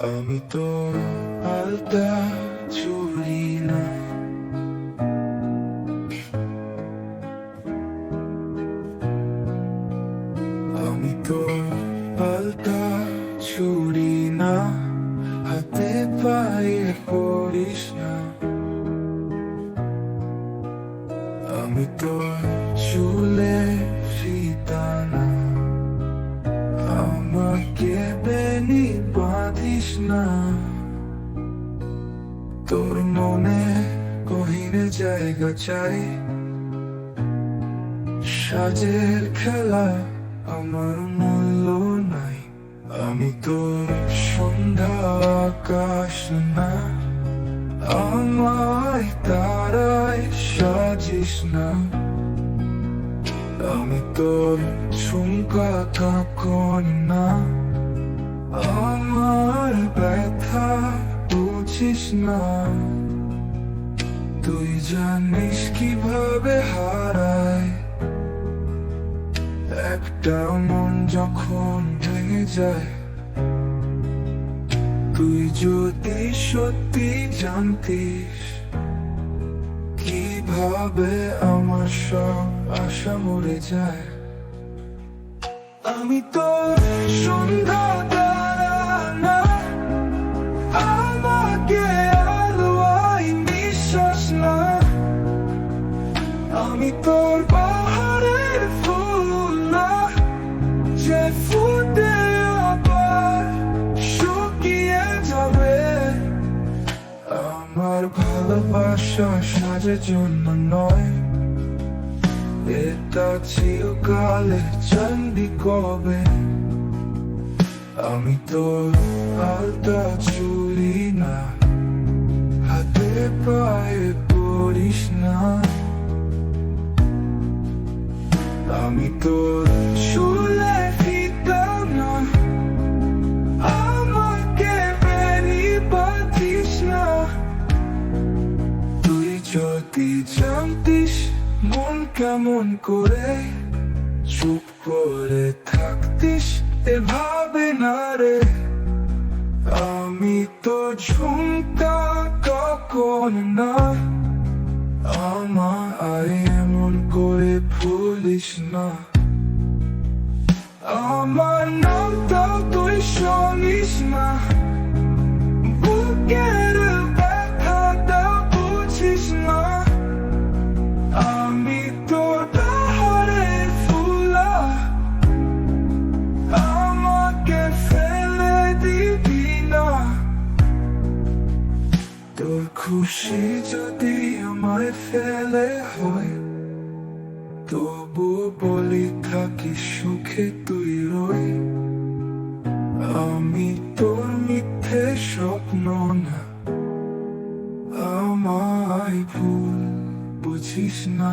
আমি তো আলতা চুরি না। আমি তো আলতা চুরি না। হাতে পায়ে পড়িস না। আমি তো চুলে ফিতা না। তোর মনে গহিনে জায়গা চাই। সাজের খেলা আমার মূল্য নাই। আমি তোর সন্ধ্যা আকাশ না। আমায় তারায় সাজিস না। আমি তোর ঝুমকা কাকন না। আমার বুঝিস না? তুই জানিস কীভাবে হারায়? একটা মন যখন ভেঙে যায়, তুই যদি সত্যি জানতিস, কীভাবে আমার সব আশা মরে যায়? আমি তো সন্ধ্যা শুকিয়ে যাবে। আমার ভালোবাসা সাজের জন্য নয়, এটা চিরকালে চান্দি কবে? আমি তো আলতা চুরি না, হাতে পায়ে পড়িস না। আমি তো ফিতা না। আমাকে বেরি বাঁধিস না। তুই যদি জানতিস মন কেমন করে চুপ করে থাকতিস এভাবে না রে। আমি তো ঝুমকা কখন না। আমার এমন করে ভুলিস না। আমার নামটা তুই শুনিস না। খুশি যদি আমায় ফেলে হয়, তবু বলি থাকি সুখে তুই রই। আমি তোর মিথ্যে স্বপ্ন না, আমায় ভুল বুঝিস না।